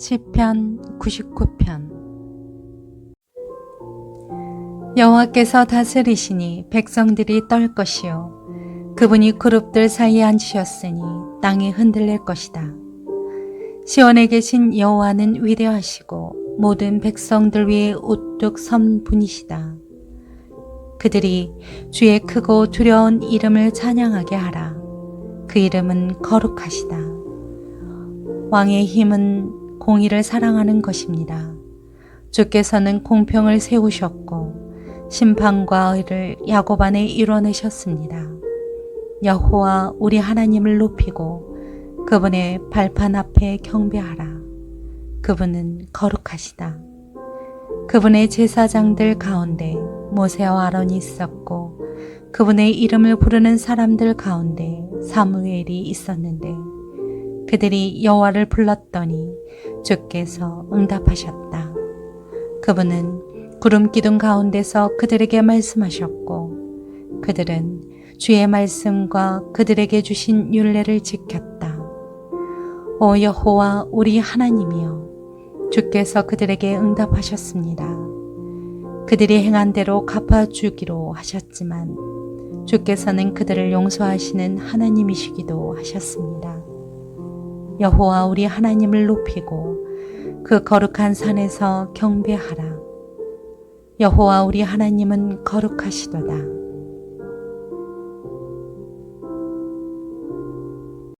시편 99편 여호와께서 다스리시니 백성들이 떨 것이요 그분이 그룹들 사이에 앉으셨으니 땅이 흔들릴 것이다. 시온에 계신 여호와는 위대하시고 모든 백성들 위에 우뚝 선 분이시다. 그들이 주의 크고 두려운 이름을 찬양하게 하라. 그 이름은 거룩하시다. 왕의 힘은 공의를 사랑하는 것입니다. 주께서는 공평을 세우셨고 심판과 의를 야곱 안에 이뤄내셨습니다. 여호와 우리 하나님을 높이고 그분의 발판 앞에 경배하라. 그분은 거룩하시다. 그분의 제사장들 가운데 모세와 아론이 있었고 그분의 이름을 부르는 사람들 가운데 사무엘이 있었는데 그들이 여호와를 불렀더니 주께서 응답하셨다. 그분은 구름 기둥 가운데서 그들에게 말씀하셨고 그들은 주의 말씀과 그들에게 주신 율례를 지켰다. 오 여호와 우리 하나님이여 주께서 그들에게 응답하셨습니다. 그들이 행한 대로 갚아 주기로 하셨지만 주께서는 그들을 용서하시는 하나님이시기도 하셨습니다. 여호와 우리 하나님을 높이고 그 거룩한 산에서 경배하라. 여호와 우리 하나님은 거룩하시도다.